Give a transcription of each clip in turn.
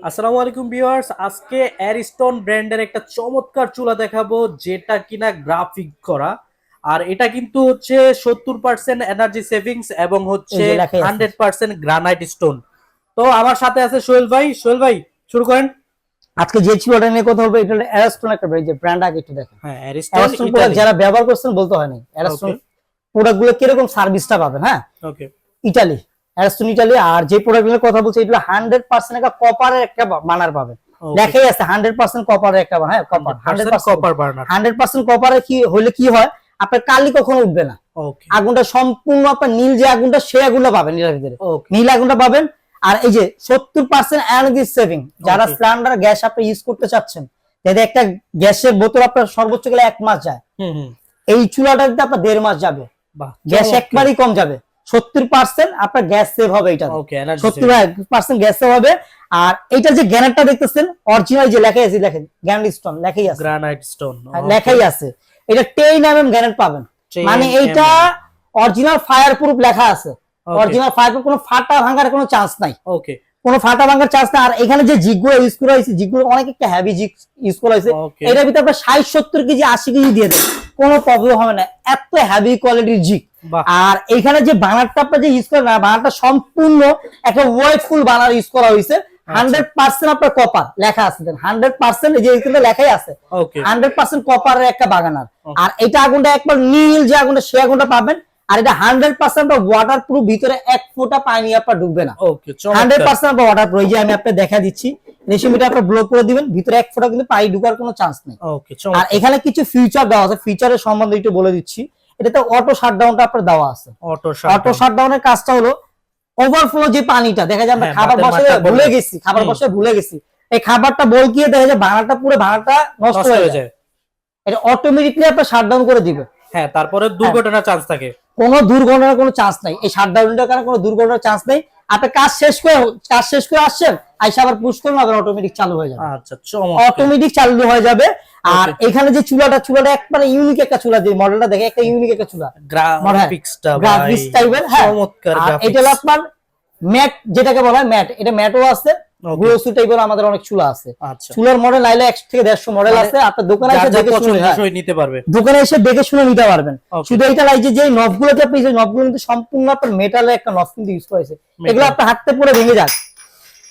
আসসালামু আলাইকুম ভিউয়ার্স আজকে অ্যারিস্টন ব্র্যান্ডের একটা চমৎকার চুলা দেখাবো যেটা কিনা গ্রাফিক করা। আর এটা কিন্তু হচ্ছে সত্তর পার্সেন্ট এনার্জি সেভিংস এবং হচ্ছে। হান্ড্রেড পার্সেন্ট গ্রানাইট স্টোন তো আমার সাথে আছে সোহেল ভাই। সোহেল ভাই শুরু করেন। আজকে যে চুলাটা নিয়ে কথা বলব এটা অ্যারাস্টন একটা ব্র্যান্ড ব্র্যান্ড আগে একটু দেখেন। হ্যাঁ অ্যারিস্টন যারা ব্যবহার করছেন বলতে হয় না অ্যারাস্টন প্রোডাক্টগুলো কীরকম সার্ভিসটা পাবেন হ্যাঁ? ওকে ইটালি অ্যারাস্টন ইটালি আর যে প্রোডাক্টগুলোর কথা বলছি এগুলো হান্ড্রেড পার্সেন্ট একটা কপারের একটা মানার পাবেন দেখাই আছে হান্ড্রেড পার্সেন্ট কপারের একটা হ্যাঁ copper hundred copper burner hundred percent কপারে কি হলে কি হয় আপনার কালি কখনো উঠবে না। আগুনটা সম্পূর্ণ আপনার নীল যে আগুনটা সেই আগুনটা পাবেন এটার ভিতরে। নীল আগুনটা পাবেন আর এই যে সত্তর পার্সেন্ট এনার্জি সেভিং যারা. সিলিন্ডার গ্যাস আপনি ইউজ করতে চাচ্ছেন যাতে একটা গ্যাসের বোতল আপনার সর্বোচ্চ গেলে এক মাস যায় এই চুলাটাতে আপনার দেড় মাস যাবে। বাহ গ্যাস একবারই কম যাবে। সত্তর পার্সেন্ট আপনার গ্যাস সেভ হবে এটা সত্তর পার্সেন্ট গ্যাস সেভ হবে। আর এটা যে গ্যানেটটা দেখতেছেন অরিজিনাল যে লেখাই আছে দেখেন স্টোন লেখাই আছে। গ্রানাইট স্টোন হ্যাঁ, লেখাই আছে। এটা টেন গ্যানেট পাবেন। মানে এইটা অরিজিনাল ফায়ার প্রুফ লেখা আছে। অরিজিনাল ফায়ার প্রুফ কোনো ফাটা ভাঙার কোনো চান্স নাই। ওকে কোনো ফাটা ভাঙার চান্স নাই। আর এখানে যে জিগগুলো ইউজ করা হয়েছে জিগগুলো অনেক একটা হেভি জিগ ইউজ করা হয়েছে। এটার ভিতরে আপনার ষাট সত্তর কেজি আশি কেজি দিয়ে দেন কোনো প্রবলেম হবে না। এত হেভি কোয়ালিটির বাহ। আর এখানে যে বানারটা আপনার যে ইউজ করেন না বানারটা সম্পূর্ণ একটা ওয়েটফুল বানার ইউজ করা হয়েছে। আচ্ছা। হান্ড্রেড পার্সেন্ট আপনার কপার লেখা আছে হান্ড্রেড পার্সেন্ট যে এখানে লেখাই আছে। হান্ড্রেড পার্সেন্ট কপারের একটা বাগানার। আর এটা আগুনটা একবার নীল যে আগুনটা সে আগুনটা পাবেন। আর এটা হান্ড্রেড পার্সেন্ট ওয়াটার প্রুফ ভিতরে এক ফোঁটা পানি আপনার ঢুকবে না। হান্ড্রেড পার্সেন্ট ওয়াটার প্রুফ যে আমি আপনাকে দেখা দিচ্ছি। রেশমিটা আপনার ব্লক করে দিবেন ভিতরে এক ফোঁটা কিন্তু পানি ঢুকার কোনো চান্স নেই। আর এখানে কিছু ফিউচার দেওয়া আছে ফিচারের সম্বন্ধে একটু বলে দিচ্ছি। এটাতে অটো শাটডাউনটা আপনার দেওয়া আছে। অটো অটো শাটডাউনের কাজটা হলো ওভারফ্লো যে পানিটা দেখা যায় আমরা হ্যাঁ, খাবার বসে ভুলে গেছি খাবার। বসে ভুলে গেছি। এই খাবারটা বলকিয়ে দেখা যায় ভাঙাটা পুরো ভাঙাটা নষ্ট হয়ে যায়। যায়। এটা অটোমেটিকলি আপনার শাটডাউন করে দিবে। হ্যাঁ তারপরে দুর্ঘটনার চান্স থাকে। কোনো দুর্ঘটনার কোনো চান্স নাই। এই শাটডাউনটার কারণে কোনো দুর্ঘটনার চান্স নেই। আপনি কাজ শেষ করে কাজ শেষ করে আসছেন আইসা আবার পুশ করুন আবার অটোমেটিক চালু হয়ে যাবে। আচ্ছা অটোমেটিক চালু হয়ে যাবে। আর এখানে যে চুলাটা চুলাটা একবারে ইউনিক একটা চুলা যে মডেলটা দেখে একটা ইউনিক একটা চুলা। গ্রাফিক্সটা গ্রাফিক্স টাইপের হ্যাঁ। চমৎকার এটা হলো আপনার ম্যাট যেটাকে বলা হয় ম্যাট এটা ম্যাটও আছে। গ্লোসি টাইপের আমাদের অনেক চুলা আছে। আচ্ছা। চুলার মডেল আইলে থেকে দেড়শো মডেল মানে আছে আপনার দোকানে এসে দেখে শুনে হ্যাঁ, নিতে পারবে। দোকানে এসে দেখে শুনে নিতে পারবেন। শুধু নাই যে আপনি যে নবগুলো কিন্তু সম্পূর্ণ আপনার মেটালের একটা নব কিন্তু ইউজ করেছে এগুলো আপনার হাতে পরে ভেঙে যাক।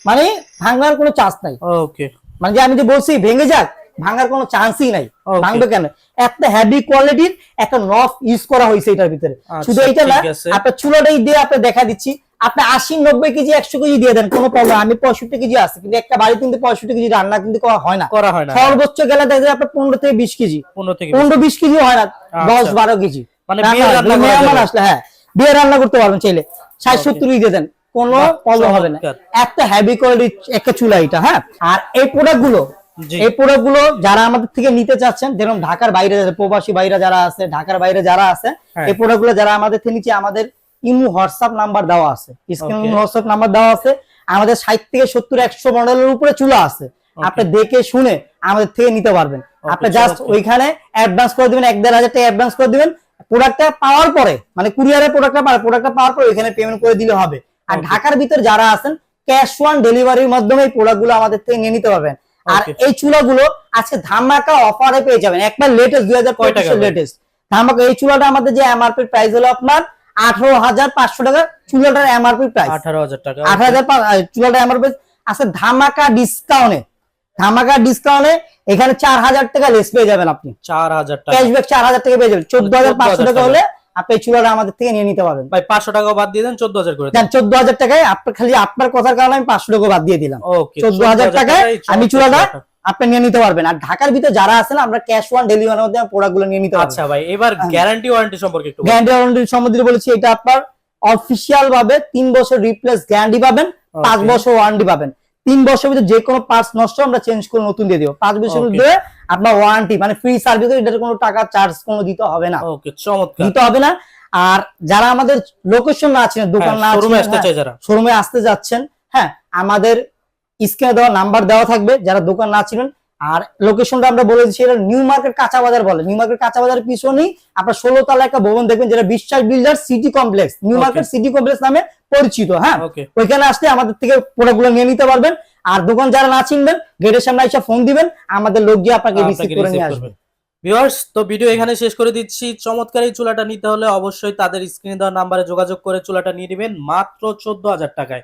মানে ভাঙার কোনো চান্স নাই। ওকে মানে যে আমি যে বলছি ভেঙে যাক ভাঙার কোনো চান্সই নাই। ভাঙবে কেন? একটা হেভি কোয়ালিটির একটা নফ ইউজ করা হয়েছে এটার ভিতরে। আচ্ছা, শুধু এইটা না। আপনার চুলাটাই দিয়ে আপনি দেখা দিচ্ছি। আপনি আশি নব্বই কেজি একশো কেজি দিয়ে দেন কোনো প্রবলেম আমি পঁয়ষট্টি কেজি আছে কিন্তু একটা বাড়িতে কিন্তু পঁয়ষট্টি কেজি রান্না কিন্তু করা হয় না। করা হয় না। সর্বোচ্চ গেলে দেখা যায় আপনার পনেরো থেকে বিশ কেজি। পনেরো থেকে পনেরো বিশ কেজি হয় না দশ বারো কেজি। মানে। আসলে হ্যাঁ। বিয়ে রান্না করতে পারবেন চাইলে। ষাট সত্তর দিয়ে দেন কোনো প্রবলেম হবে না। একটা হেভি কোয়ালিটির একটা চুলা এটা হ্যাঁ। আর এই প্রোডাক্টগুলো এই প্রোডাক্টগুলো যারা আমাদের থেকে নিতে চাচ্ছেন যেরকম ঢাকার বাইরে প্রবাসী বাইরে যারা আছে ঢাকার বাইরে যারা আছে হ্যাঁ। এই প্রোডাক্টগুলো যারা আমাদের থেকে নিচ্ছে আমাদের ইমু হোয়াটসঅ্যাপ নাম্বার দেওয়া আছে। Screen Okay. হোয়াটসঅ্যাপ নাম্বার দেওয়া আছে। আমাদের ষাট থেকে সত্তর একশো মডেলের উপরে চুলা আছে। আপনি দেখে শুনে আমাদের থেকে নিতে পারবেন। আপনি জাস্ট ওইখানে অ্যাডভান্স করে দিবেন এক দেড় হাজার টাকা অ্যাডভান্স করে দিবেন। প্রোডাক্টটা পাওয়ার পরে মানে কুরিয়ারে প্রোডাক্টটা পাওয়ার প্রোডাক্টটা পাওয়ার পরে ওইখানে পেমেন্ট করে দিলে হবে। আর ঢাকার ভিতর যারা আছেন ক্যাশ ওয়ান ডেলিভারির মাধ্যমে এই প্রোডাক্টগুলো আমাদের থেকে নিয়ে নিতে পারবেন। আর. এই চুলাগুলো আজকে ধামাকা অফারে পেয়ে যাবেন। একবার লেটেস্ট দুই হাজার লেটেস্ট ধামাকা এই চুলাটা আমাদের যে এমআরপি প্রাইস হলো আপনার আঠারো হাজার পাঁচশো টাকা চুলাটার এমআরপি প্রাইস আঠারো হাজার টাকা আট হাজার চুলাটা এমআরপি আছে ধামাকা ডিসকাউন্টে ধামাকা ডিসকাউন্টে এখানে চার হাজার টাকা লেস পেয়ে যাবেন আপনি। চার হাজার টাকা। ক্যাশব্যাক চার হাজার টাকা পেয়ে যাবেন। চোদ্দ হাজার পাঁচশো টাকা হলে আপনি চুলাটা আমাদের থেকে নিয়ে নিতে পারবেন। ভাই পাঁচশো টাকা বাদ দিয়ে দেন চোদ্দ হাজার করে দেন। চোদ্দ হাজার টাকায় আপনার খালি আপনার কথার কারণে আমি পাঁচশো টাকা বাদ দিয়ে দিলাম। চোদ্দ হাজার টাকায় আমি চুলাটা আপনি নিয়ে নিতে পারবেন। আর ঢাকার ভিতরে যারা আছেন আমরা ক্যাশ ওয়ান ডেলিভারির মধ্যে প্রোডাক্টগুলো নিয়ে নিতে পারবেন আচ্ছা ভাই এবার গ্যারান্টি ওয়ারেন্টি সম্পর্কে একটু। গ্যারান্টি ওয়ারেন্টি সম্বন্ধে বলেছি এটা আপনার অফিসিয়াল ভাবে তিন বছর রিপ্লেস গ্যারান্টি পাবেন পাঁচ বছর ওয়ারেন্টি পাবেন। তিন বছর ভিতরে যে কোনো পার্টস নষ্ট আমরা চেঞ্জ করে নতুন দিয়ে দিব। পাঁচ বছর. ভিতরে আপনার ওয়ারেন্টি মানে ফ্রি সার্ভিস এটার কোনো টাকা চার্জ কোনো দিতে হবে না। ওকে চমৎকার। দিতে হবে না। আর যারা আমাদের লোকেশন না আছেন দোকান না শোরুমে আছেন আসতে চাই যারা। শোরুমে আসতে যাচ্ছেন হ্যাঁ আমাদের স্ক্রিনে দেওয়া নাম্বার দেওয়া থাকবে যারা দোকান না ছিলেন। আর লোকেশনটা আমরা বলে দিচ্ছি এটা নিউ মার্কেট কাঁচা বাজার বলে। নিউ মার্কেট কাঁচা বাজারের পিছনেই আপনার ষোলো তলা একটা ভবন দেখবেন যেটা Biswas builder city complex. New market city complex নামে পরিচিত হ্যাঁ? ওইখানে আসলে আমাদের থেকে প্রোডাক্ট নিয়ে নিতে পারবেন। আর দোকান যারা না চিনবেন গেটের সামনে এসে ফোন দিবেন আমাদের লোক গিয়ে আপনাকে রিসিভ করে নিয়ে আসবে। ভিউয়ার্স তো ভিডিও এখানে শেষ করে দিচ্ছি। চমৎকার এই চুলাটা নিতে হলে অবশ্যই তাদের স্ক্রিনে দেওয়া নাম্বারে যোগাযোগ করে চুলাটা নিয়ে নেবেন মাত্র চোদ্দ হাজার টাকায়।